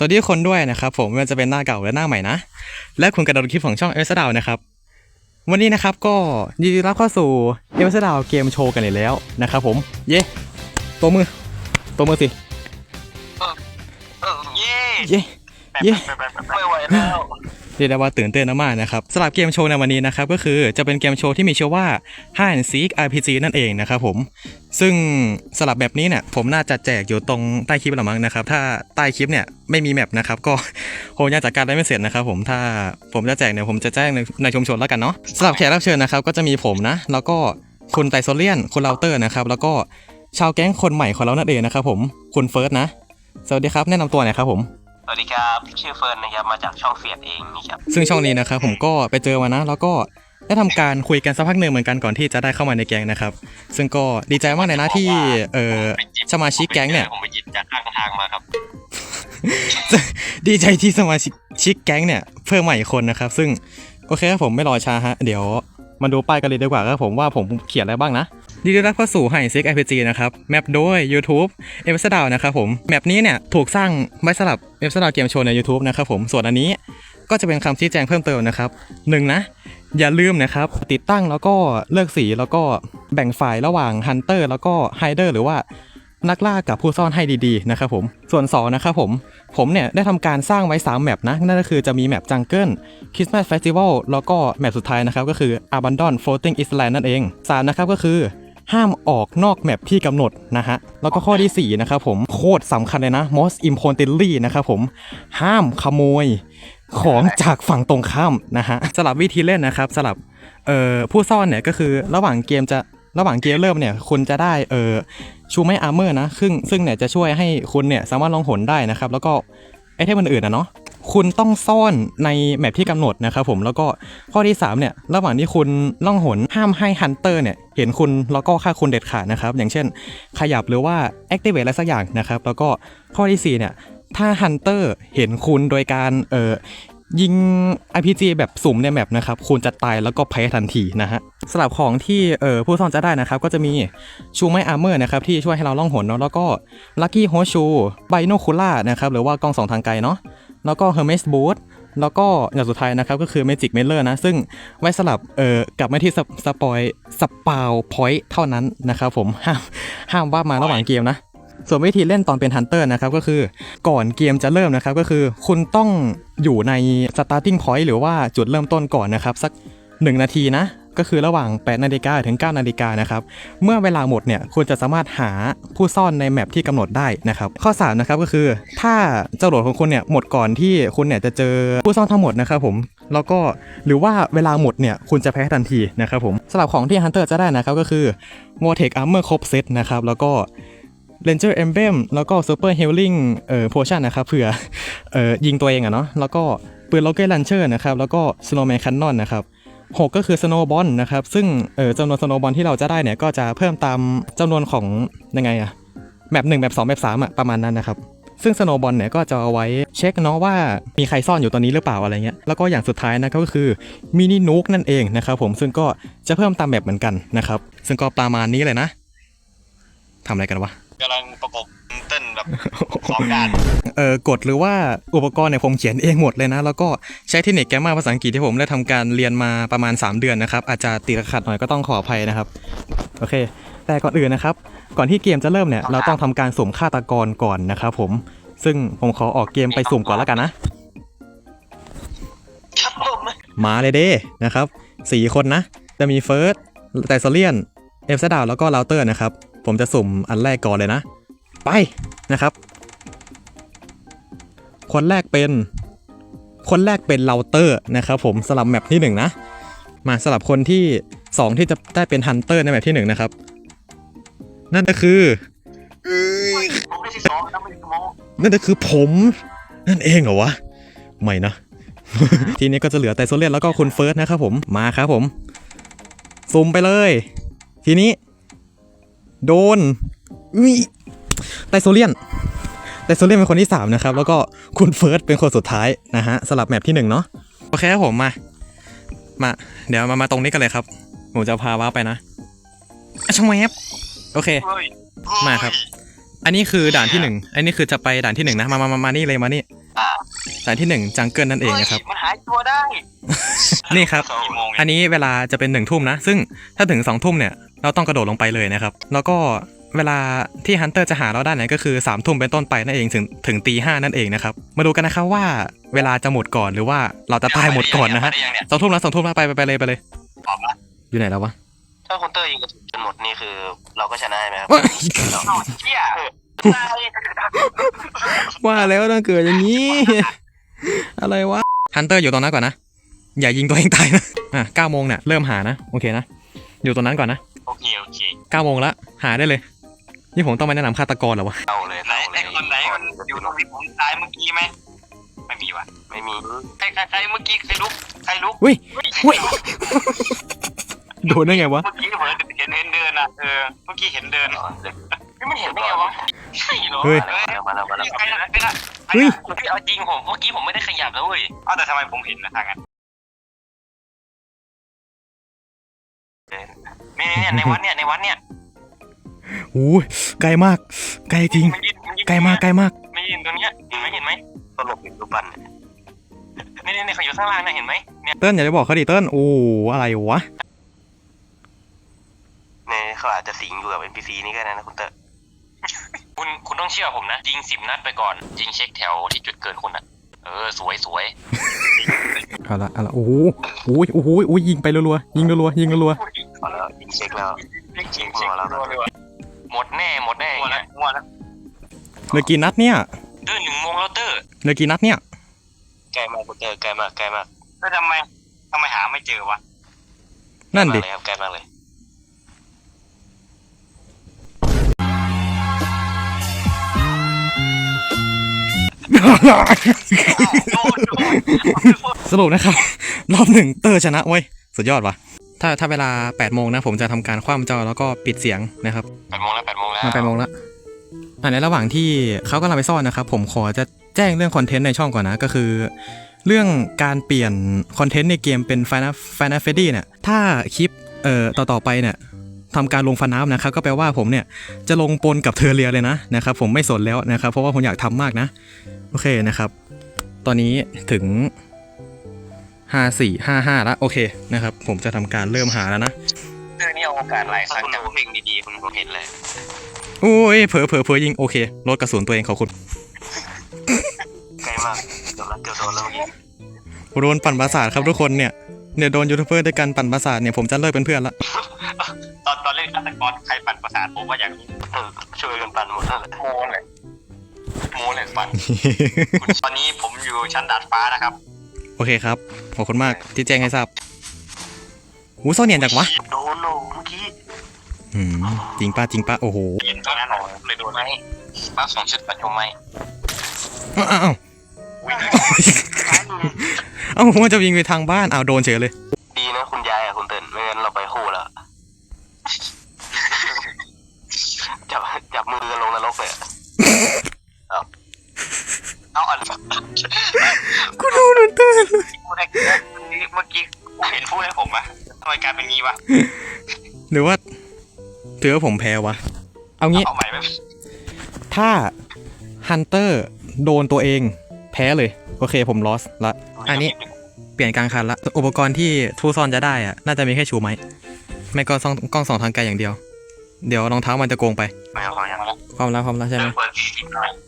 สวัสดีทุกคนด้วยนะครับผมไม่ว่าจะเป็นหน้าเก่าและหน้าใหม่นะ และคุณกระโดดคลิปของช่องเอสดาวนะครับ วันนี้นะครับก็ยินดีรับเข้าสู่เอสดาวเกมโชว์กันอีกแล้วนะครับผม เย้ตัวมือ ตัวมือสิเออเย่เย้เย้ไม่ไหวแล้ว เรียกได้ว่าตื่นเต้นมากนะครับสำหรับเกมโชว์ในวันนี้นะครับก็คือจะเป็นเกมโชว์ที่มีชื่อว่า Hide and Seek RPG นั่นเองนะครับผมซึ่งสำหรับแบบนี้เนี่ยผมน่าจะแจกอยู่ตรงใต้คลิปละมั้งนะครับ ถ้าใต้คลิปเนี่ยไม่มีแมปนะครับก็คงยังจัดการได้ไม่เสร็จนะครับผมถ้าผมจะแจกเนี่ยผมจะแจ้งในในชุมชนแล้วกันเนาะสำหรับแขกรับเชิญนะครับก็จะมีผมนะ แล้วก็คุณไตโซเลียนคุณเลาเตอร์นะครับแล้วก็ชาวแก๊งคนใหม่ของเรานั่นเองนะครับผมคุณเฟิร์สนะ สวัสดีครับแนะนำตัวหน่อยครับผม สวัสดีครับ ชื่อเฟิร์นนะครับ มาจากช่องเฟียดเองนี่ครับ ซึ่งช่องนี้นะครับผมก็ไปเจอมานะ แล้วก็ได้ทำการคุยกันสักพักหนึ่งเหมือนกันก่อนที่จะได้เข้ามาในแก๊งนะครับ ซึ่งก็ดีใจมากเลยนะที่เออสมาชิกแก๊งเนี่ยผมไปหยิบจากข้างทางมาครับ ดีใจที่สมาชิกชิกแก๊งเนี่ยเพิ่มใหม่อีกคนนะครับ ซึ่งโอเคครับผมไม่รอช้าฮะ เดี๋ยวมาดูป้ายกันเลยดีกว่าครับผมว่าผมเขียนอะไรบ้างนะ ดีดีรับเข้าสู่ไฮซิก RPG นะครับ แมปโดย YouTube เอฟสดาวนะครับผม แมปนี้เนี่ยถูกสร้างไว้สำหรับเอฟสดาวเกมโชว์ใน YouTube นะครับผม ส่วนอันนี้ก็จะเป็นคำชี้แจงเพิ่มเติมนะครับหนึ่งนะ อย่าลืมนะครับ ติดตั้งแล้วก็เลือกสีแล้วก็แบ่งฝ่ายระหว่าง Hunter แล้วก็ Hider หรือว่านักล่ากับผู้ซ่อนให้ดีๆนะครับผม ส่วน2นะครับผม ผมเนี่ยได้ทำการสร้างไว้ 3 แมปนะ นั่นก็คือจะมีแมปจังเกิลคริสต์มาสเฟสติวัลแล้วก็แมปสุดท้ายนะครับ ก็คือ Abandon Floating Island นั่นเอง 3 นะครับก็คือ ห้ามออกนอกแมปที่กำหนดนะฮะ แล้วก็ข้อทีสี่4 นะครับผมโคตรสำคัญเลยนะ most importantly นะครับผมห้ามขโมยของจากฝั่งตรงข้ามนะฮะสลับวิธีเล่นนะครับสลับเอ่อผู้ซ่อนเนี่ยก็คือระหว่างเกมจะระหว่างเกมเริ่มเนี่ยคุณจะได้เอ่อชูไม่อาร์เมอร์นะซึ่งซึ่งเนี่ยจะช่วยให้คุณเนี่ยสามารถลองหนได้นะครับ แล้วก็ไอเทมอื่นๆนะเนาะ คุณต้องซ่อนในแมปที่กำหนดนะครับผมแล้วก็ข้อที่3เนี่ยระหว่างที่คุณล่องหนห้ามให้ฮันเตอร์เนี่ยเห็นคุณแล้วก็ฆ่าคุณเด็ดขาดนะครับอย่างเช่น ขยับหรือว่า activate อะไรสักอย่างนะครับแล้วก็ข้อที่4เนี่ยถ้าฮันเตอร์เห็นคุณโดยการเอ่อยิง RPG แบบสุ่มในแมปนะครับ คุณจะตายแล้วก็แพ้ทันทีนะฮะสำหรับของที่เอ่อผู้ซ่อนจะได้นะครับ ก็จะมีชูไมอาร์เมอร์นะครับ ที่ช่วยให้เราล่องหนเนาะแล้วก็ลัคกี้โฮชูไบโนคูล่านะครับ หรือว่ากล้องสองทางไกลเนาะ แล้วก็เฮอร์เมสบูทแล้วก็อย่างสุดท้ายนะครับก็คือเมจิกเมลเลอร์นะ ซึ่งไว้สลับเอ่อกลับมาที่สปอยสปาวพอยต์เท่านั้นนะครับผมห้ามห้ามว่ามาระหว่างเกมนะ ส่วนวิธีเล่นตอนเป็นฮันเตอร์นะครับก็คือก่อนเกมจะเริ่มนะครับก็คือคุณต้องอยู่ใน starting point หรือว่าจุดเริ่มต้นก่อนนะครับ สัก 1 นาทีนะ ก็คือระหว่าง 8 นาฬิกาถึง 9 นาฬิกานะครับ เมื่อเวลาหมดเนี่ยคุณจะสามารถหาผู้ซ่อนในแมปที่กำหนดได้นะครับ ข้อ 3 นะครับก็คือ ถ้าเจ้าโหลดของคุณเนี่ยหมดก่อนที่คุณเนี่ยจะเจอผู้ซ่อนทั้งหมดนะครับผมแล้วก็หรือว่าเวลาหมดเนี่ยคุณจะแพ้ทันทีนะครับผมสำหรับของที่ฮันเตอร์จะได้นะครับก็คือ v o r t e x Armor ครบเซตนะครับแล้วก็ Ranger Emblem แล้วก็ Super Healing เอ่อ Potion นะครับเผื่อเอ่อยิงตัวเองอะเนาะแล้วก็ปืน Rocket Launcher นะครับแล้วก็ Snowman Cannon นะครับ หกก็คือ Snowball นะครับ ซึ่งเออจำนวน Snowball ที่เราจะได้เนี่ยก็จะเพิ่มตามจำนวนของยังไงอะแบบ1แบบ2แบบ3อะประมาณนั้นนะครับ ซึ่ง Snowball เนี่ยก็จะเอาไว้เช็คเนาะว่ามีใครซ่อนอยู่ตอนนี้หรือเปล่าอะไรเงี้ย แล้วก็อย่างสุดท้ายนะก็คือมินินูกนั่นเองนะครับผมซึ่งก็จะเพิ่มตามแบบเหมือนกันนะครับ ซึ่งก็ประมาณนี้เลยนะทำอะไรกันวะกำลังประกบเต้นแบบสองด้าน เอ่อกฎหรือว่าอุปกรณ์เนี่ยผมเขียนเองหมดเลยนะ แล้วก็ใช้เทคนิคแกมมาภาษาอังกฤษที่ผมได้ทำการเรียนมาประมาณ 3 เดือนนะครับ อาจจะติดขัดหน่อยก็ต้องขออภัยนะครับ โอเค แต่ก่อนอื่นนะครับ ก่อนที่เกมจะเริ่มเนี่ย เราต้องทำการสุ่มฆาตกรก่อนนะครับผม ซึ่งผมขอออกเกมไปสุ่มก่อนแล้วกันนะ ครับผมมาเลยเด้นะครับสี่คนนะ จะมีเฟิร์สไตโซเลียน เอฟซดาวแล้วก็เราเตอร์นะครับ ผมจะสุ่มอันแรกก่อนเลยนะ ไปนะครับ คนแรกเป็นคนแรกเป็นเราเตอร์นะครับผมสลับแมปที่หนึ่งนะมาสลับคนที่สองที่จะได้เป็นฮันเตอร์ในแมปที่หนึ่งนะครับ นั่นก็คือผมได้ที่สองแล้วไม่ได้โม้นั่นก็คือผมนั่นเองเหรอวะ ไม่นะ ทีนี้ก็จะเหลือแต่โซเลียนแล้วก็คุณเฟิร์สนะครับผมมาครับผมซุ่มไปเลย ทีนี้ โดนอุ้ยไตโซเลียน ไตโซเลียนเป็นคนที่ 3 นะครับ แล้วก็คุณเฟิร์สเป็นคนสุดท้ายนะฮะสลับแมปที่ 1 เนาะโอเคครับผมมา มา เดี๋ยวมามาตรงนี้กันเลยครับ ผมจะพาว้าไปนะอะช่างแมปโอเคเฮ้ยมาครับ อันนี้คือด่านที่หนึ่งอันนี้คือจะไปด่านที่หนึ่งนะมามามามานี่เลยมานี่อ่าด่านที่หนึ่งจังเกิลนั่นเองนะครับ มันหายตัวได้ นี่ครับกี่โมงอันนี้เวลาจะเป็นหนึ่งทุ่มนะ ซึ่งถ้าถึงสองทุ่มเนี่ย เราต้องกระโดดลงไปเลยนะครับ แล้วก็ เวลาที่ฮันเตอร์จะหาเราได้ไหนก็คือ3ามทุ่มเป็นต้นไปนั่นเองถึงถึงตีห้านั่นเองนะครับ มาดูกันนะครับว่าเวลาจะหมดก่อนหรือว่าเราจะตายหมดก่อนนะฮะได้ยังเนี่ยสองทุ่มแล้วสองทุ่มแล้วไปไปไปเลยไปเลยพร้อมละอยู่ไหนแล้ววะถ้าคุณเตอร์ยิงกระสุนจนหมดนี่คือ เราก็ชนะใช่ไหมครับว้ายเอาเชี่ยว่าแล้วต้องเกิดอย่างนี้ อะไรวะฮันเตอร์อยู่ตรงนั้นก่อนนะอย่ายิงตัวเองตายนะอะเก้าโมงเนี่ยเริ่มหานะโอเคนะอยู่ตรงนั้นก่อนนะโอเคโอเคเก้าโมงละหาได้เลย นี่ผมต้องมาแนะนำฆาตกรเหรอวะ เอาเลยไหนเอาเลไอ้ยคนไหนมันอยู่ตรงที่ผมตายเมื่อกี้ไหมไม่มีว่ะไม่มีใครใครใครเมื่อกี้ใครลุกใครลุกอุ้ยอุ้ยโดนได้ไงวะ เมื่อกี้เหมือนเห็นเห็นเดินอะเออเมื่อกี้เห็นเดินอ๋อเดี๋ยวนี่มันเห็นได้ไงวะใช่เหรอเฮ้ย เฮ้ยมาแล้วมาแล้วใครนะใครนะเฮ้ยพี่เอาจริงผมเมื่อกี้ผมไม่ได้ขยับแล้วเว้ยอ้าวแต่ทำไมผมเห็นนะทางนั้นเนี่ยเนี่ยในวัดเนี่ยในวัดเนี่ย โอ้ยไกลมาก ไกลจริง มันยืนนยืนไกลมากไกลมาก ไม่ยืนตรงเนี้ยเห็นไหมเห็นไหมตลกอยู่รูปปั้นเนี่ยนี่นี่นี่เขาอยู่ข้างล่างนะเห็นไหมเนี่ยเติ้ลอย่าไปบอกเขาดิเติ้ลโอ้อะไรวะเนี่ยเขาอาจจะสิงอยู่กับ NPC นี่ก็ได้นะคุณเตอร์คุณคุณต้องเชื่อผมนะ ยิงสิบนัดไปก่อน ยิงเช็คแถวที่จุดเกิดคุณอะ เออ สวยสวยเอาละเอาละโอ้โหโอ้ยโอ้โหโอ้ยยิงไปรัวๆยิงรัวๆยิงรัวพอแล้วยิงเช็คแล้วจริงจริงจริง หมดแน่หมดแน่อย่างเงี้ยมั่วแล้วๆเหลือกี่นัดเนี่ยเตอร์หนึ่งโมงแล้วเตอร์เหลือกี่นัดเนี่ยใกล้มากคุณเตอร์ใกล้มากใกล้มากแล้วทำไมทำไมหาไม่เจอวะนั่นดิใกล้มากเลยครับใกล้มากเลยสรุปนะครับ รอบหนึ่งเตอร์ชนะเว้ย สุดยอดว่ะ ถ้าถ้าเวลา8โมงนะผมจะทำการคว่ำจอแล้วก็ปิดเสียงนะครับแปดโมงแล้วแปดโมงแล้วมาแปดโมงละอะในระหว่างที่เขากำลังไปซ่อนนะครับ ผมขอจะแจ้งเรื่องคอนเทนต์ในช่องก่อนนะก็คือ เรื่องการเปลี่ยนคอนเทนต์ในเกมเป็น Final Final Freddy เนี่ยถ้าคลิปเอ่อต่อๆไปเนี่ยทำการลงฟันน้ำนะครับก็แปลว่าผมเนี่ยจะลงปนกับเทอร์เรียเลยนะนะครับผมไม่สนแล้วนะครับเพราะว่าผมอยากทำมากนะ โอเคนะครับ ตอนนี้ถึง 5 4 5 5แล้วโอเคนะครับ ผมจะทำการเริ่มหาแล้วนะเตอร์นี่เอาโอกาสหลายคถ้ารั้งคุณจังดูเพลงดีๆคุณคงเห็นเลยโอ้ยเผลอเผลอเผลอยิงโอเคลดกระสุนตัวเองขอบคุณใกล้มากเกือบแล้วเกือบโดนแล้วเมื่อกี้โดนปั่นประสาทครับทุกคนเนี่ยเนี่ยโดนยูทูบเบอร์ด้วยกันปั่นประสาทเนี่ยผมจะเลิกเป็นเพื่อนละตอนตอนเล่นฆาตกรใครปั่นประสาทผมว่าอย่างนี้เออช่วยกันปั่นหมดนั่นแหละโมเลยโมเลยปั่นคุณตอนนี้ผมอยู่ชั้นดาดฟ้านะครับ โอเคครับ ขอบคุณมากที่แจ้งให้ทราบหูซ่อนเนียนจากวะโดนโนเมื่อกี้อืมจริงป้าจริงป้าโอ้โหเย็นตอนนั้นเลยโดนไหมบ้าสองชุดปัดผมไหมอ้าวอ้าวอ้าววิ่งเอ้าผมว่าจะวิ่งไปทางบ้านอ้าวโดนเฉยเลย ดีนะคุณยายอะคุณเติ้ลไม่งั้นเราไปคู่แล้วจับจับมือกันลงนรกเลย อะเอาอันกูโดนมันเต้นพูดให้เมื่อกี้เห็นพูดให้ผมอะทำไมกลายเป็นงี้วะหรือว่าถือว่าผมแพ้วะ เอางี้ เอาใหม่ไหมถ้าฮันเตอร์โดนตัวเองแพ้เลย โอเคผมลอสละ อันนี้เปลี่ยนกลางคันละ อุปกรณ์ที่ทูซอนจะได้อะน่าจะมีแค่ชูไหม ไม่ก็ซ่องกล้องสองทางไกลอย่างเดียว เดี๋ยวรองเท้ามันจะโกงไป ไม่เอาของยังความลับความลับใช่ไหมเปิดวีดีหน่อยเปิดวีดี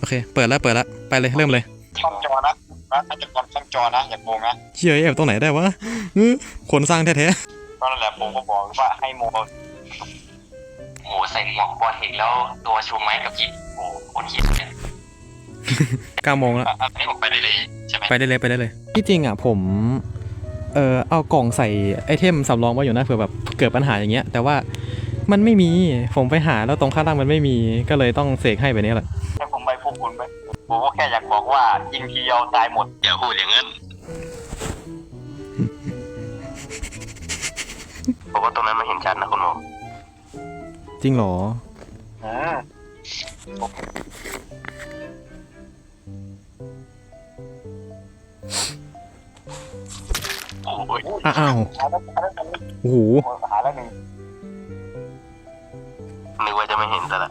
โอเค เปิดแล้วเปิดแล้วไปเลยเริ่มเลยช่องจอนะนะถ้าจะกดช่องจอนะอย่าโกงนะเชี่ยแอบตรงไหนได้วะอื้อคนสร้างแท้ก็นั่นแหละผมก็บอกว่าให้โมโหใส่หมวกบอลเห็นแล้วตัวชูไม้กับยิบโอ้คนเหี้ยเนี่ยๆเก้าโมงแล้วอันนี้ผมไปได้เลยใช่ไหมไปได้เลยไปได้เลยที่จริงอะผมเออเอากล่องใส่ไอเทมสำรองไว้อยู่นะเผื่อแบบเกิดปัญหาอย่างเงี้ย แต่ว่ามันไม่มีผมไปหาแล้วตรงข้างล่างมันไม่มีก็เลยต้องเสกให้ไปนี้แหละ ให้ผมไปพวกคุณไหมผมก็แค่อยากบอกว่ายิงทีเดียวตายหมดอย่าพูดอย่างนั้นบอกว่าตรงนั้นมันเห็นชัดนะคุณหมอจริงเหรออืมโอ้ยอ้าวหาแล้วหาแล้วหาแล้วโอ้โหหาแล้วหนึ่งนึกว่าจะไม่เห็นแต่ละ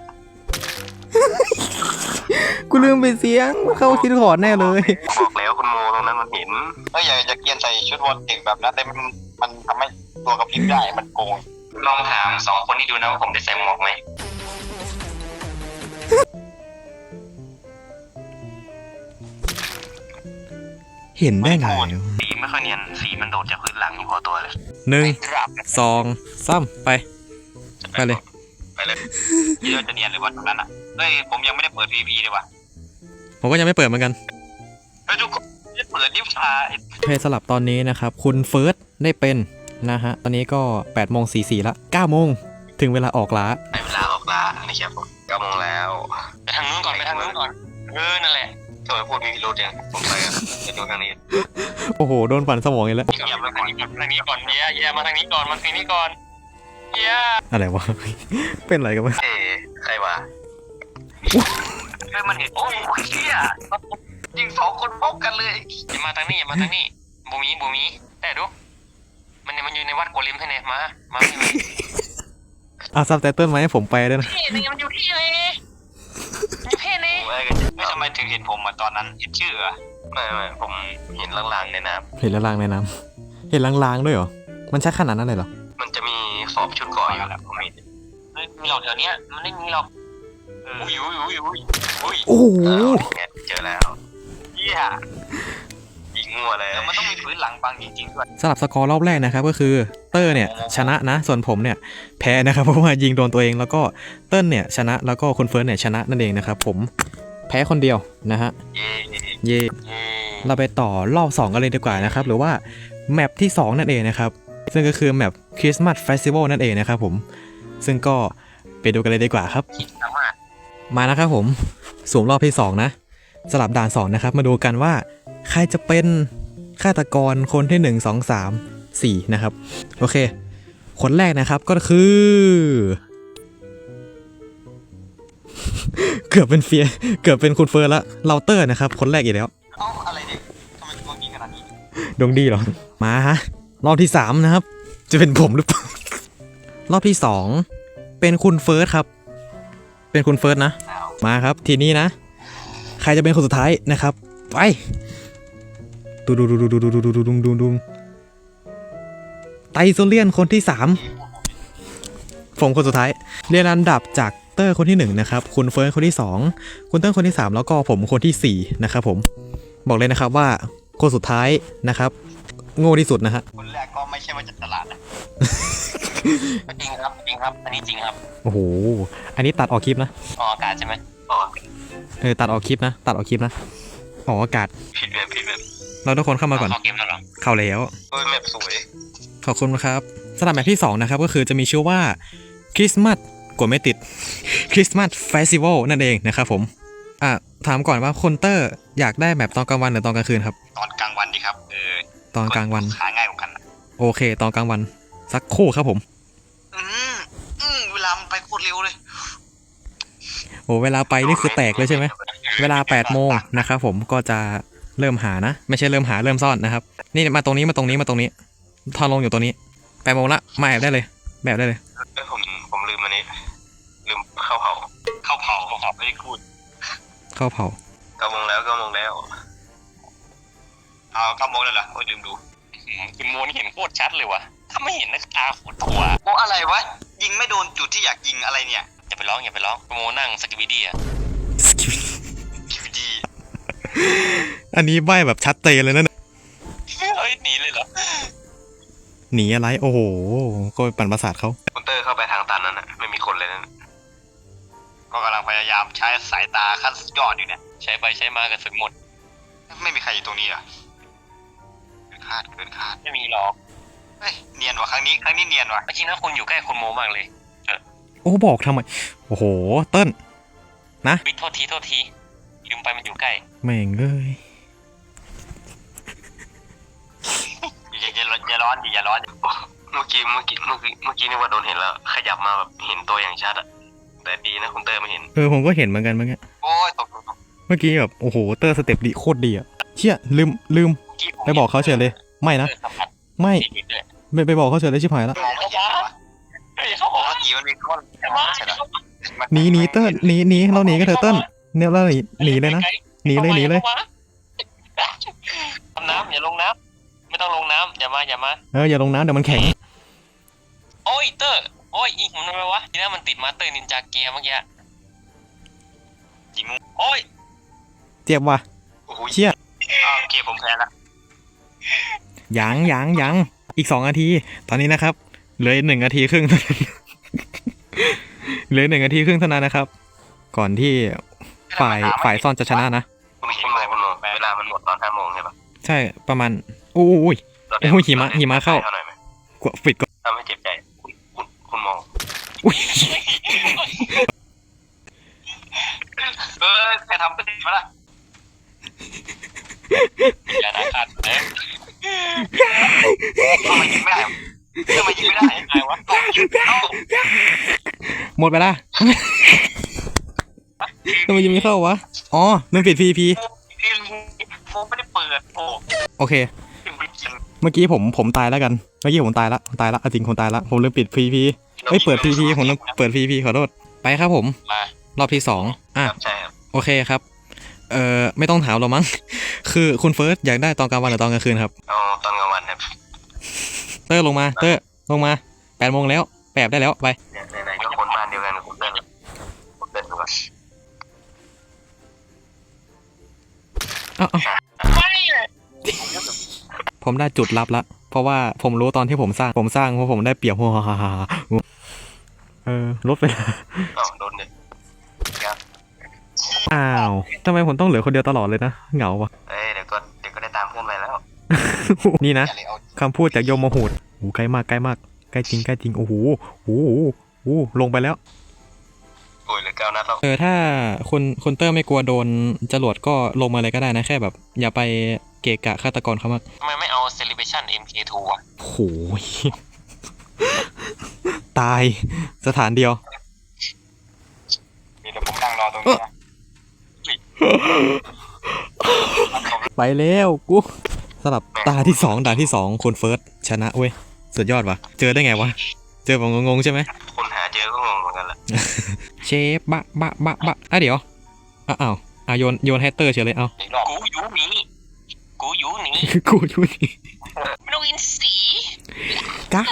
กูลืมไปเสียงเข้าคิดถอดแน่เลย บอกแล้วคุณโมตรงนั้นมันเห็นเอ้ยอย่าอย่าเกียนใส่ชุดวอลเทคแบบนั้นแต่มันมันทำให้ตัวกระพริบได้มันโกงลองถามสองคนนี้ดูนะว่าผมได้ใส่หมวกไหมเห็นได้ไงสีไม่ค่อยเนียนสีมันโดดจากพื้นหลังอยู่พอตัวเลยหนึ่งครับสองสามไป ไปเลย ไปเลยยี่เราจะเนียนเลยวันตรงนั้นอะเฮ้ยผมยังไม่ได้เปิด PVP เลยว่ะ ผมก็ยังไม่เปิดเหมือนกันเฮ้ยทุกคนจะเปิดนิฟชาเพจสลับตอนนี้นะครับ คุณเฟิร์สได้เป็นนะฮะ ตอนนี้ก็8โมง44ละ9โมงถึงเวลาออกล้าได้เวลาออกลานะครับผมเก้าโมงแล้ว ไปทางนู้นก่อนไปทางนู้นก่อนเออนั่นแหละทำไมพูดมีพิรุธยังผมไปอะจะดูทางนี้โอ้โหโดนปั่นสมองอีกแล้วอย่ามาทางนี้ก่อนทางนี้ก่อนเย่เย่มาทางนี้ก่อนมาทางนี้ก่อนเย่อะไรวะเป็นอะไรกันวะเอ๋ใครวะ เฮ้ยมันเห็นโอ้ยเชี่ยยิงสองคนพบกันเลยอย่ามาทางนี้อย่ามาทางนี้บูมีบูมีแต่ดู มันเนี่ยมันอยู่ในวัดโกลิมให้ไหนมา มาให้ไหมเอาซับไตเติลมาให้ผมไปด้วยนะพี่นี่มันอยู่ที่เลยอยู่ที่นี่โอ้ยไม่ทำไมถึงเห็นผมอะตอนนั้นเห็นชื่ออะไม่ไม่ผมเห็นลางๆในน้เห็นลางๆในน้ำเห็นลางๆด้วยเหรอมันชัดขนาดนั้นเลยเหรอำมันจะมีขอบชุดเก่ออยู่แล้วผมเห็นเฮ้ยมีหรอกแถวเนี้ยมันไม่มีหรอกเอออุ้ยอุ้ยอุ้ยอุ้ยอุ้ยโอ้โหไงเจอแล้วเหี้ยยิงงัวเลยแต่มันต้องมีพื้นหลังบังจริงๆด้วยสลับสกอร์รอบแรกนะครับก็คือเตอร์เนี่ยชนะนะส่วนผมเนี่ยแพ้นะครับเพราะว่ายิงโดนตัวเองแล้วก็เติ้ลเนี่ยชนะแล้วก็คุณเฟิร์สเนี่ยชนะนั่นเองนะครับผมแพ้คนเดียวนะฮะเย่เย่เย่เราไปต่อรอบ2กันเลยดีกว่านะครับหรือว่าแมปที่ 2 นั่นเองนะครับซึ่งก็คือแมปคริสต์มาสเฟสติวัลนั่นเองนะครับผมซึ่งก็ไปดูกันเลยดีกว่าครับสามารถ มานะครับผมสวมรอบที่ 2 นะ สลับด่าน 2 นะครับ มาดูกันว่า ใครจะเป็นฆาตกรคนที่ 1 2 3 4 นะครับ โอเค คนแรกนะครับก็คือ เกือบเป็นเฟีย เกือบเป็นคุณเฟิร์นละเราเตอร์นะครับ คนแรกอีกแล้วเอ้าอะไรเนี่ยทำไมตัวยิงขนาดนี้ดวงดีเหรอ มาฮะ รอบที่สามนะครับ จะเป็นผมหรือเปล่า รอบที่สองเป็นคุณเฟิร์สครับ เป็นคุณเฟิร์สนะ มาครับทีนี้นะ ใครจะเป็นคนสุดท้ายนะครับ ไปดูดูดูดูดูดูดูดูดูดูดูไตโซเลียนคนที่สามผมคนสุดท้าย เรียนลำดับจากเตอร์คนที่หนึ่งนะครับ คุณเฟิร์สคนที่สองคุณเตอร์คนที่สามแล้วก็ผมคนที่สี่นะครับผม บอกเลยนะครับว่าคนสุดท้ายนะครับ โง่ที่สุดนะฮะ คนแรกก็ไม่ใช่มาจากตลาดนะ จริงครับจริงครับ อันนี้จริงครับโอ้โห อันนี้ตัดออกคลิปนะ ออกอากาศใช่ไหมอ๋อเออตัดออกคลิปนะ ตัดออกคลิปนะออกอากาศ ผิดแบบผิดแบบเราทุกคนเข้ามาก่อน เข้าเกมแล้วเหรอเข้าแล้ว เฮ้ยแมปสวย ขอบคุณครับสำหรับแมปที่ 2 นะครับ ก็คือจะมีชื่อว่าคริสต์มาสกดไม่ติด คริสต์มาสเฟสติวัลนั่นเองนะครับผม อะ ถามก่อนว่าคนเตอร์อยากได้แมปตอนกลางวันหรือตอนกลางคืนครับ ตอนกลางวันดีครับ เออตอนกลางวัน หาง่ายกว่ากันนะโอเค ตอนกลางวัน สักครู่ครับผม อืมอืมเวลามันไปโคตรเร็วเลยโอ้เวลาไปนี่คือแตกเลยใช่ไหม เวลา8โมงนะครับผมก็จะเริ่มหานะ ไม่ใช่เริ่มหาเริ่มซ่อนนะครับ นี่มาตรงนี้มาตรงนี้มาตรงนี้ ทอนลงอยู่ตรงนี้8โมงละมาแอบได้เลย แบบได้เลยเอ้ยผมผมลืมอันนี้ ลืมเข้าเผาเข้าเผาเข้าเผาไม่ได้พูดเข้าเผาเก้าโมงแล้วเก้าโมงแล้วเอาเข้าโมงแล้วเหรอโอ้ยลืมดูคุณโมนี่เห็นโคตรชัดเลยวะ ถ้าไม่เห็นนะตาโคตรถั่วโอ้อะไรวะ ยิงไม่โดนจุดที่อยากยิงอะไรเนี่ย อย่าไปร้องอย่าไปร้องคุณโมนั่งสกิบิดี้อะคิวดีอันนี้ใบแบบชัดเจนเลยนะเฮ้ยหนีเลยเหรอหนีอะไร โอ้โห ก็ไปปั่นประสาทเขาคุณเตอร์เข้าไปทางตันนั้นอะไม่มีคนเลยนั่นก็กำลังพยายามใช้สายตาขั้นสุดยอดอยู่เนี่ย ใช้ไปใช้มากระสุนหมด ไม่มีใครอยู่ตรงนี้เหรอะเกินคาดเกินคาดไม่มีหรอก เฮ้ยเนียนว่ะครั้งนี้ครั้งนี้เนียนว่ะจริงนะคุณอยู่ใกล้คุณโมมากเลยโอ้บอกทำไม โอ้โห เติ้ลนะวิทโทษทีโทษทีลืมไปมันอยู่ใกล้แม่งเอ้ยอย่าอย่าอย่าร้อนดิอย่าร้อนเมื่อกี้เมื่อกี้เมื่อกี้เมื่อกี้นึกว่าโดนเห็นแล้ว ขยับมาแบบเห็นตัวอย่างชัดอะแต่ดีนะคุณเตอร์ไม่เห็นเออผมก็เห็นเหมือนกันเมื่อกี้โอ้ยตกตกเมื่อกี้แบบโอ้โหเตอร์สเต็ปดีโคตรดีอะเชี่ยลืมลืมไปบอกเขาเฉยเลย ไม่นะเตอร์สัมผัส ไม่ชีวิตเลยไปไปบอกเขาเฉยเลยชิบหายแล้วมองไม่เห็นวะเฮ้ยเขาบปอกกว่าติมันมีคนแต่ว่าใช่ไหมหนีหนีเติ้ลหนีหนีเราหนีกันเถอะเติ้ลเนี่ยแล้วหนีหนีเลยนะหนีเลยหนีเลยทำน้ำอย่าลงน้ำไม่ต้องลงน้ำอย่ามาอย่ามาเอออย่าลงน้ำเดี๋ยวมันแข็งโอ้ยเตอร์โอ้ยอีกมันทำไมวะทีนั้นมันติดมาสเตอร์นินจาเกียร์เมื่อกี้ยิงโอ้ยเจ็บว่ะโอ้โหเชี่ยอ้าวโอเคผมแพ้ละยังยังยัง อีกสองนาที ตอนนี้นะครับเหลืออีกหนึ่งนาทีครึ่งเหลือหนึ่งนาทีครึ่งเท่านั้นนะครับ ก่อนที่ฝ่ายฝ่ายซ่อนจะชนะนะคุณคุณโมคุณโมเวลามันหมดตอนห้าโมงใช่ปะใช่ประมาณอู้ยเราได้โอ้ยหิมะหิมะเข้าท่ไหร่ไหมกดปิดก่อนทำให้เจ็บใจคุณคุณคุณโมอุ้ยเออใครทำก็ดีมาละอย่านะขาดเอ๊ะ ทำไมยิงไม่ได้ทำไมยิงไม่ได้ไงวะตกยิงเข้าหมดไปละทำไมยังไม่เข้าวะ อ๋อลืมปิด PVP ที่ผมไม่ได้เปิดโอ้โอเคจริงจริงเมื่อกี้ผมผมตายแล้วกัน เมื่อกี้ผมตายละตายละเอาจริงผมตายละ ผมลืมปิด PVP เอ้ยเปิด PVP ผมลืมเปิด PVP ขอโทษ ไปครับผม มารอบที่สองอะครับใช่ครับ โอเคครับ เอ่อไม่ต้องถามหรอกมั้ง คือคุณเฟิร์สอยากได้ตอนกลางวันหรือตอนกลางคืนครับ เอาตอนกลางวันครับเตอร์ลงมา เตอร์ลงมาแปดโมงแล้วแปดได้แล้วไปเนี่ยไหนๆก็คนบ้านเดียวกันกับคุณเต้นคุณเต้นดูก่อนเอ้าเอ้าไม่ผมได้จุดลับละ เพราะว่าผมรู้ตอนที่ผมสร้าง ผมสร้างเพราะผมได้เปรียบเออลบไปเลยอ๋อโดนเนี่ย อ้าวทำไมผมต้องเหลือคนเดียวตลอดเลยนะ เหงาวะเอ้ยเดี๋ยวก็เดี๋ยวก็ได้ตามเพื่อนไปแล้วนี่นะอย่าเลยเอาคำพูดจากโยมโมโหดโอ้ใกล้มากใกล้มากใกล้จริงใกล้จริงโอ้โหโอ้โหโอ้โหลงไปแล้ว โอ้ยเหลือเก้านัดแล้วเออถ้าคุณคุณเตอร์ไม่กลัวโดนจรวดก็ลงมาเลยก็ได้นะแค่แบบ อย่าไปเกะกะฆาตกรเขามากทำไมไม่เอา celebration MK2 วะโหยตายสถานเดียว เดี๋ยวผมนั่งรอตรงนี้นะ ไปแล้วกูสลับตาที่สองด่านที่สองคนเฟิร์สชนะเว้ยสุดยอดวะเจอได้ไงวะ เจอแบบงงๆใช่ไหมคนหาเจอก็งงเหมือนกันแหละเชฟบะบะบะบะอะเดี๋ยวอะอ้าวอะโยนโยนแฮตเตอร์เฉยเลยเอาอีกรอบกูอยู่นี่กูอยู่นี่กูอยู่นี่ไม่ต้องอินสีก้า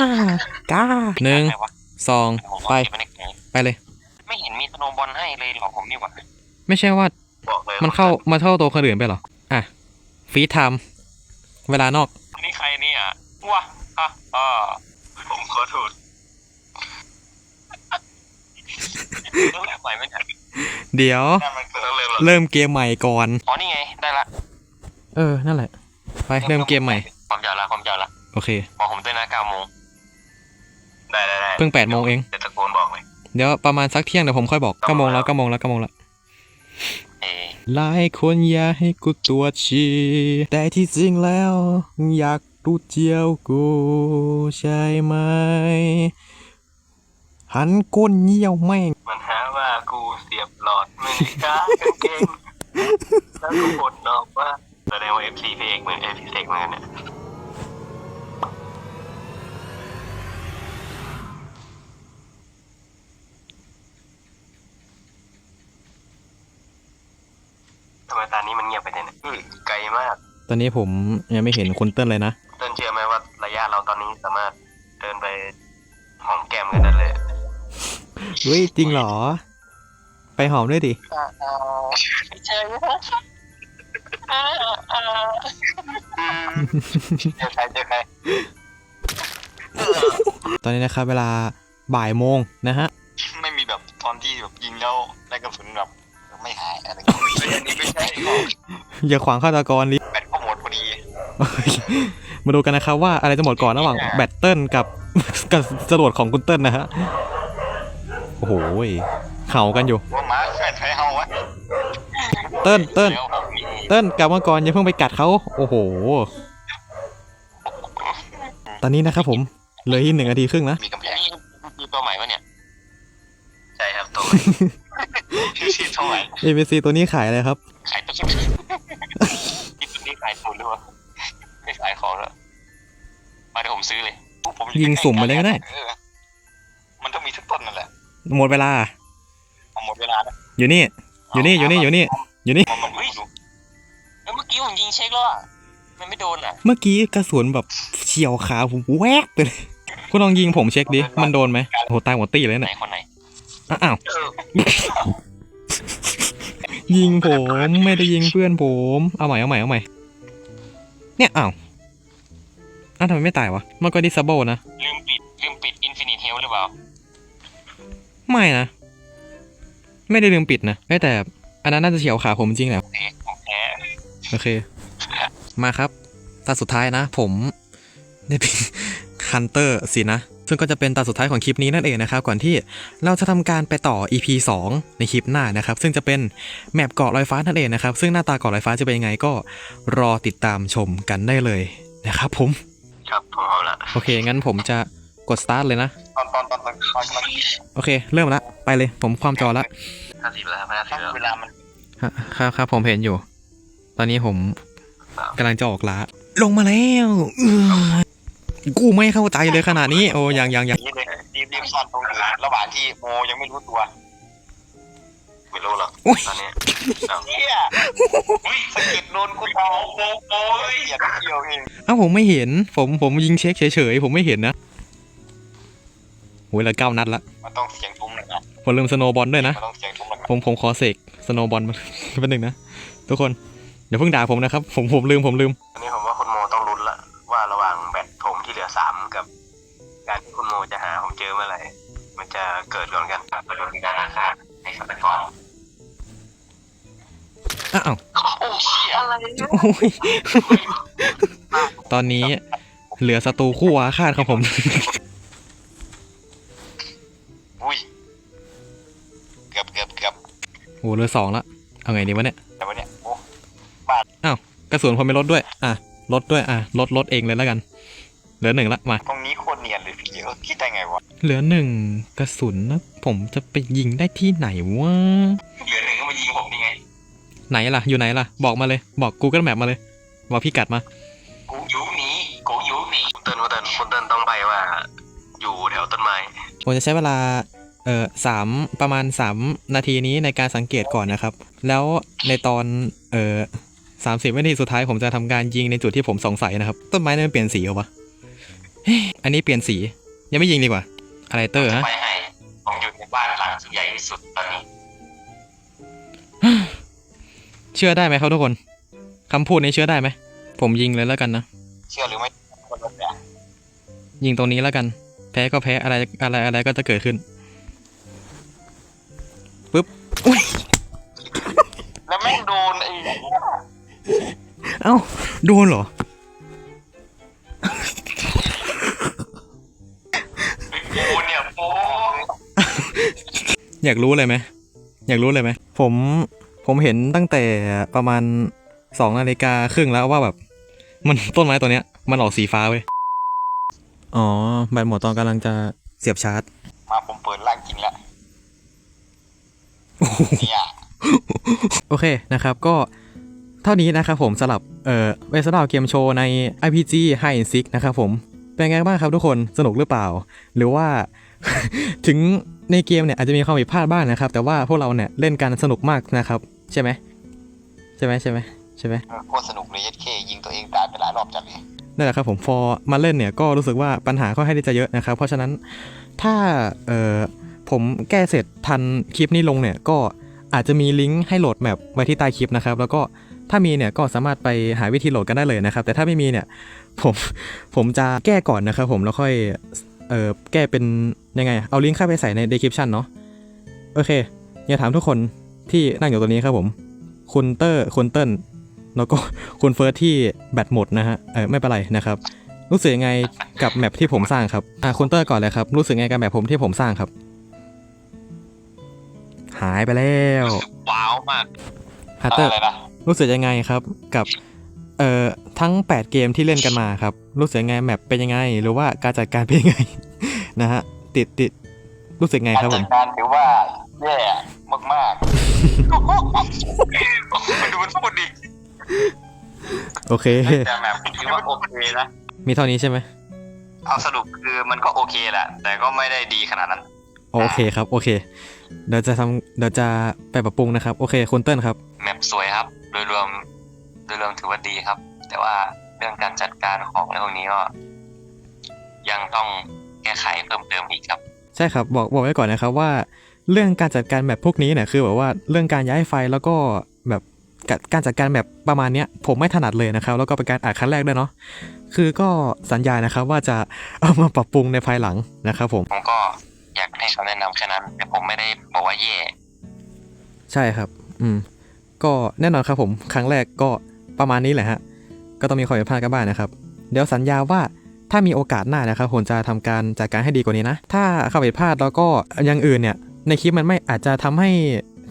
กาหนึ่งใครวะสองผมไปว่าเก็บว้ในกล่องไปเลย ไม่เห็นมีสโนว์บอลให้เลยหรอผมนี่หว่าไม่ใช่ว่าบอกเลยมันเข้ามาเท่าตัวคนอื่นไปเหรออะ ฟีดไทม์เวลานอก นี่ใครเนี่ยว้าฮ่าอ่าผมขอโทษเริ่มใหม่ไม่ทันเดี๋ยว นั่นมันไม่ต้องเริ่มหรอกเริ่มเกมใหม่ก่อน อ๋อนี่ไงได้ละเออ นั่นแหละ ไปเริ่มเกมใหม่ ความยาวละความยาวละโอเค บอกผมด้วยนะเก้าโมงได้ได้ได้เพิ่งแปดโมงเอง เดี๋ยวตะโกนบอกเลย เดี๋ยวประมาณสักเที่ยงเดี๋ยวผมค่อยบอกเก้าโมงแล้วเก้าโมงแล้วเก้าโมงแล้วเอ หลายคนอยากให้กูตัวจชีแต่ที่จริงแล้ว อยากรู้เจียวกูใช่ไหม หันก้นเยี่ยวแม่ง มันหาว่ากูเสียบหลอดไม่ได้กากางเกงแล้วกูบ่นออกว่าแสดงว่า FC พี่เอกเหมือน FC เสกเหมือนกันเนี่ย ทำไมตอนนี้มันเงียบไปเนี่ยอืมไกลมากตอนนี้ผมยังไม่เห็นคุณเติ้ลเลยนะ เต้นเชื่อไหมว่าระยะเราตอนนี้สามารถเดินไปหอมแก้มกันได้เลยเฮ้ยจริงเหรอ ไปหอมด้วยดิเจอเจอใครเจอใครตอนนี้นะครับเวลาบ่ายโมงนะฮะ ไม่มีแบบตอนที่แบบยิงแล้วได้กระสุนแบบ ไม่หายอะไรอย่างเงี้ยอันนี้ไม่ใช่อย่าขวางฆาตกรลิแบตก็หมดพอดีมาดูกันนะครับว่าอะไรจะหมดก่อนระหว่างแบตเติ้ลกับกับจรวดของคุณเติ้ลนะฮะโอ้โหยเห่ากันอยู่ว่าหมาแฟนใครเฮาวะเติ้ลเติ้ลแล้วผมมีเติ้ลกลับมาก่อนอย่าเพิ่งไปกัดเขาโอ้โห ตอนนี้นะครับผมเหลืออีกหนึ่งนาทีครึ่งนะมีกำแพงนี่มีตัวใหม่ปะเนี่ย ใช่ครับตัวชื่อตัวใหม่ ABC ตัวนี้ขายอะไรครับ ขายตัวชิ้นที่ตัวนี้ขายตัวหรือเปล่าไม่ขายของแล้ว มาเดี๋ยวผมซื้อเลยผมอยิงสุ่มมาเลยก็ได้เออมันต้องมีทุกต้นนั่นแหละหมดเวลา เอาหมดเวลาแล้วอยู่นี่ อยู่นี่ อยู่นี่ อยู่นี่ อยู่นี่ผมมันไม่รู้แล้วเมื่อกี้ผมยิงเช็คแล้วอะ มันไม่โดนอะ เมื่อกี้กระสุนแบบเฉียวขาผมแวกไปเลย คุณลองยิงผมเช็คดิ มันโดนไหมโอ้โหตายหมดตีเลยไหนเนี่ยคนไหน อ้าว ยิงผมไม่ได้ยิงเพื่อนผม เอาใหม่เอาใหม่เอาใหม่ เนี่ยอ้าวอ้าวทำไมไม่ตายวะ มันก็ดิสเบิลนะ ลืมปิด ลืมปิดอินฟินิตเฮลหรือเปล่า ไม่นะ ไม่ได้ลืมปิดนะเอ้ยแต่ อันนั้นน่าจะเฉียวขาผมจริงแหละเอ๊ะผมแพ้โอเค มาครับตาสุดท้ายนะ ผม ได้เป็นฮันเตอร์สินะ ซึ่งก็จะเป็นตาสุดท้ายของคลิปนี้นั่นเองนะครับก่อนที่เราจะทำการไปต่อ EP 2 ในคลิปหน้านะครับ ซึ่งจะเป็นแมปเกาะลอยฟ้านั่นเองนะครับ ซึ่งหน้าตาเกาะลอยฟ้าจะเป็นยังไงก็รอติดตามชมกันได้เลยนะครับผม ครับผมเอาละโอเค งั้นผมจะกด start เลยนะ ตอนตอนตอนตอนตอนมันโอเค เริ่มละไปเลย ผมความจอละห้าสิบแล้วห้าสิบแล้วเวลามันฮะครับครับผมเห็นอยู่ ตอนนี้ผมกำลังจะออกล้าลงมาแล้วเอื้อ กูไม่เข้าใจเลยขนาดนี้ โอ้ยังยังยังนี่เลยรีบรีบซ่อนตรงอื่นระหว่างที่โมยังไม่รู้ตัวไม่รู้หรอกอุ๊ยตอนนี้เฮียอุ้ยสะกิดโดนกูทองโมโมอย่าเกี่ยวเองเอ้าผมไม่เห็น ผมผมยิงเช็คเฉยๆผมไม่เห็นนะโอ้ยเหละเก้านัดละมันต้องเสียงตุ้มหน่อยนะผมลืมสโนบอลด้วยนะมันต้องเสียงตุ้มหน่อยนะผมผมขอเสกสโนบอลมาแป๊บนึงนะทุกคนอย่าเพิ่งด่าผมนะครับ ผมผมลืมผมลืมอันนี้ผมว่า อ้าวโอ้เชี่ยอะไรเนี่ยโอ้ยตอนนี้เหลือศัตรูคู่อาฆาตของผม อุ้ยเกือบเกือบเกือบโอ้เหลือสองละเอาไงดีวะเนี่ยแต่ว่าเนี่ยโอ้กระสุนผมไม่ลดด้วย อะลดด้วยอะลดลดเองเลยแล้วกัน เหลือหนึ่งละมา ตรงนี้โคตรเนียนเลยพี่เออคิดได้ไงวะเหลือหนึ่งกระสุนนะผมจะไปยิงได้ที่ไหนวะเหลือหนึ่งก็มายิงผมนี่ ไงไหนล่ะ อยู่ไหนล่ะ บอกมาเลย บอก Google Map มาเลย บอกพี่กัดมา กูอยู่นี้กูอยู่นี้คุณเติ้ลคุณเติ้ลคุณเติ้ลต้องไปว่า อยู่แถวต้นไม้ ผมจะใช้เวลา เอ่อสามประมาณสามนาทีนี้ในการสังเกตก่อนนะครับ แล้วในตอน เอ่อสามสิบวินาทีสุดท้ายผมจะทำการยิงในจุดที่ผมสงสัยนะครับ ต้นไม้นี่มันเปลี่ยนสีเหรอวะเฮ้ยอันนี้เปลี่ยนสี ยังไม่ยิงดีกว่า อะไรเตอร์ฮะ ไปให้ผมอยู่ในบ้านหลังที่ใหญ่ที่สุดตอนนี้ เชื่อได้ไหมครับทุกคนคำพูดนี้เชื่อได้ไหม ผมยิงเลยแล้วกันนะ เชื่อหรือไม่คนละแบบยิงตรงนี้แล้วกัน แพ้ก็แพ้อะไรอะไรอะไรก็จะเกิดขึ้นปึ๊บอุ้ยแล้วแม่งโดนไอ้เอ้าโดนเหรอ ปูเนี่ยปูอยากรู้เลยไหมอยากรู้เลยไหมผม ผมเห็นตั้งแต่ประมาณสองนาฬิกาครึ่งแล้วว่าแบบ มันต้นไม้ตัวเนี้ย มันออกสีฟ้าเว้ย อ๋อแบตหมดตอนกำลังจะเสียบชาร์จ มาผมเปิดร่างจริงแล้วโอ้โหเนี่ยโอเคนะครับก็เท่านี้นะครับผมสำหรับเอ่อเวสดาวเกมโชว์ใน RPG High and Seek นะครับผม เป็นไงบ้างครับทุกคนสนุกหรือเปล่า หรือว่า ถึง ในเกมเนี่ยอาจจะมีความผิดพลาดบ้างนะครับ แต่ว่าพวกเราเนี่ยเล่นกันสนุกมากนะครับ ใช่ไหมใช่ไหมใช่ไหมใช่ไหมโคตรสนุกเลยยัดเคยิงตัวเองตายไปหลายรอบจัดเลยนั่นแหละครับผมพอมาเล่นเนี่ยก็รู้สึกว่าปัญหาค่อนข้างที่จะเยอะนะครับ เพราะฉะนั้นถ้าเอ่อผมแก้เสร็จทันคลิปนี้ลงเนี่ยก็อาจจะมีลิงก์ให้โหลดแมปไว้ที่ใต้คลิปนะครับ แล้วก็ถ้ามีเนี่ยก็สามารถไปหาวิธีโหลดกันได้เลยนะครับ แต่ถ้าไม่มีเนี่ยผมผมจะแก้ก่อนนะครับ ผมแล้วค่อยเอ่อแก้เป็น ยังไง เอาลิงก์เข้าไปใส่ใน description เนาะโอเค อยากถามทุกคนที่นั่งอยู่ตรงนี้ครับผม คุณเตอร์คุณเติ้ลแล้วก็คุณเฟิร์สที่แบตหมดนะฮะเออไม่เป็นไรนะครับ รู้สึกยังไงกับแมปที่ผมสร้างครับอะคุณเตอร์ก่อนเลยครับ รู้สึกยังไงกับแมปผมที่ผมสร้างครับ หายไปแล้วรู้สึกว้าวมากฮัตเตอร์อะไรนะรู้สึกยังไงครับกับเอ่อทั้ง 8 เกมที่เล่นกันมาครับ รู้สึกยังไงแมปเป็นยังไง หรือว่าการจัดการเป็นยังไง นะฮะ ติดติดรู้สึกไงการครับผจัดมการถือว่าแย่มากๆ มันดูมันพูดดิโอเค แต่แบบถือว่าโอเคนะ มีเท่านี้ใช่ไหมเอาสรุปคือมันก็โอเคแหละ แต่ก็ไม่ได้ดีขนาดนั้นโอเคครับ โอเค เดี๋ยวจะทำเดี๋ยวจะไปปรับปรุงนะครับ โอเค คุณเติ้ลครับ แมปสวยครับ โดยรวม โดยรวมถือว่าดีครับ แต่ว่าเรื่องการจัดการของอะไรพวกนี้ก็ยังต้อง แก้ไขเพิ่มเติมอีกครับ ใช่ครับบอกบอกไว้ก่อนนะครับว่า เรื่องการจัดการแบบพวกนี้เนี่ยคือแบบว่าเรื่องการย้ายไฟล์แล้วก็แบบกะการจัดการแบบประมาณเนี้ยผมไม่ถนัดเลยนะครับ แล้วก็เป็นการอ่านครั้งแรกด้วยเนาะคือก็สัญญานะครับว่าจะเอามาปรับปรุงในภายหลังนะครับผมผมก็อยากให้คำแนะนำแค่นั้นแต่ผมไม่ได้บอกว่าแย่ใช่ครับ อืม ก็แน่นอนครับผม ครั้งแรกก็ประมาณนี้แหละฮะ ก็ต้องมีความผิดพลาดกันบ้างนะครับ เดี๋ยวสัญญาว่า ถ้ามีโอกาสหน้านะครับผมจะทำการจัดการให้ดีกว่านี้นะ ถ้าข้อผิดพลาดแล้วก็อย่างอื่นเนี่ยในคลิปมันไม่อาจจะทำให้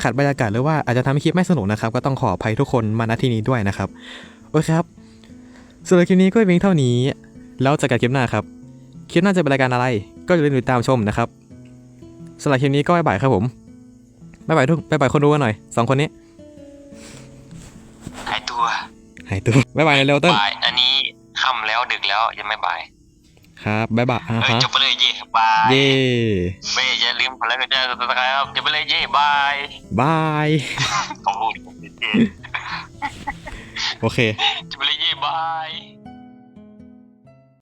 ขัดบรรยากาศหรือว่าอาจจะทำให้คลิปไม่สนุกนะครับ ก็ต้องขออภัยทุกคนมาณที่นี้ด้วยนะครับโอเคครับสำหรับคลิปนี้ก็เพียงเท่านี้ แล้วเจอกันคลิปหน้าครับ คลิปหน้าจะเป็นรายการอะไร ก็อย่าลืมติดตามชมนะครับสำหรับคลิปนี้ก็บ๊ายบายครับผมบ๊ายบายทุกบ๊ายบายคนดูกันหน่อยสองคนนี้หายตัวหายตัวบ๊ายบายเร็วๆเติ้ลบ่ายอันนี้ ค่ำแล้วดึกแล้วยังไม่บ่าย ครับบ๊ายบายอ่าเอ้ยฮะจบไปเลยเย่บายเย่ไม่อย่าลืมกดไลค์กดแชร์กดซับสไครต์ครับจบไปเลยเย่บายบายผมพูดเย่โอเค จบไปเลยเย่บาย